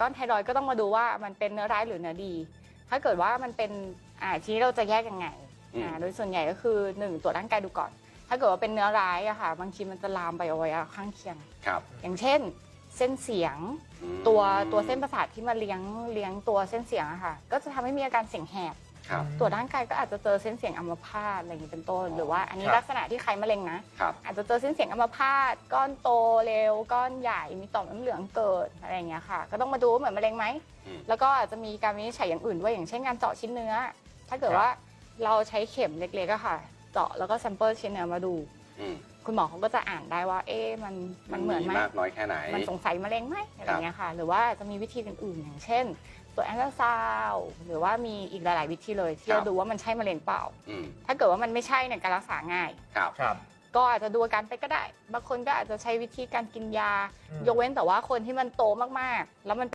ก้อนไทรอยด์ก็ต้องมาดูว่ามันเป็นเนื้อร้ายหรือเนื้อดี ถ้าเกิดว่ามันเป็นอ่าทีนี้เราจะแยกยังไงอืมอ่าโดยส่วนใหญ่ก็คือหนึ่งตรวจร่างกายดูก่อน ถ้าเกิดว่าเป็นเนื้อร้ายอะค่ะ บางทีมันจะลามไปอวัยวะข้างเคียง ครับ อย่างเช่น เส้นเสียงอืมตัวตัวเส้นประสาทที่มาเลี้ยงเลี้ยงตัวเส้นเสียงอะค่ะ ก็จะทำให้มีอาการเสียงแหบ ครับ ตรวจร่างกายก็อาจจะเจอเส้นเสียงอัมพาตอะไรอย่างนี้เป็นต้น หรือว่าอันนี้ครับ ลักษณะที่ใครมะเร็งนะ ครับอาจจะเจอเส้นเสียงอัมพาตก้อนโตเร็ว ก้อนใหญ่มีต่อมน้ำเหลืองเกิดอะไรอย่างเงี้ยค่ะ ก็ต้องมาดูว่าเหมือนมะเร็งไหม อืม แล้วก็อาจจะมีการวินิจฉัยอย่างอื่นด้วยอย่างเช่นการเจาะชิ้นเนื้อ ถ้าเกิดว่าเราใช้เข็มเล็กๆอะค่ะ เจาะแล้วก็แซมเปิลชิ้นเนื้อมาดู อืมคุณหมอเขาก็จะอ่านได้ว่า เอ๊ะมันมันเหมือนไหมมากน้อยแค่ไหน มันสงสัยมะเร็งไหมอะไรอย่างเงี้ยค่ะ หรือว่าจะมีวิธีอื่นๆอย่างเช่นตัวแอนตราซาวด์หรือว่ามีอีกหลาย ๆ วิธีเลยที่ครัจะบ ดูว่ามันใช่มะเร็งเปล่า อืมถ้าเกิดว่ามันไม่ใช่เนี่ยการรักษาง่าย ครับ ครับก็อาจจะดูอาการไปก็ได้ บางคนก็อาจจะใช้วิธีการกินยา อืม ยกเว้นแต่ว่าคนที่มันโตมากๆ แล้วมัน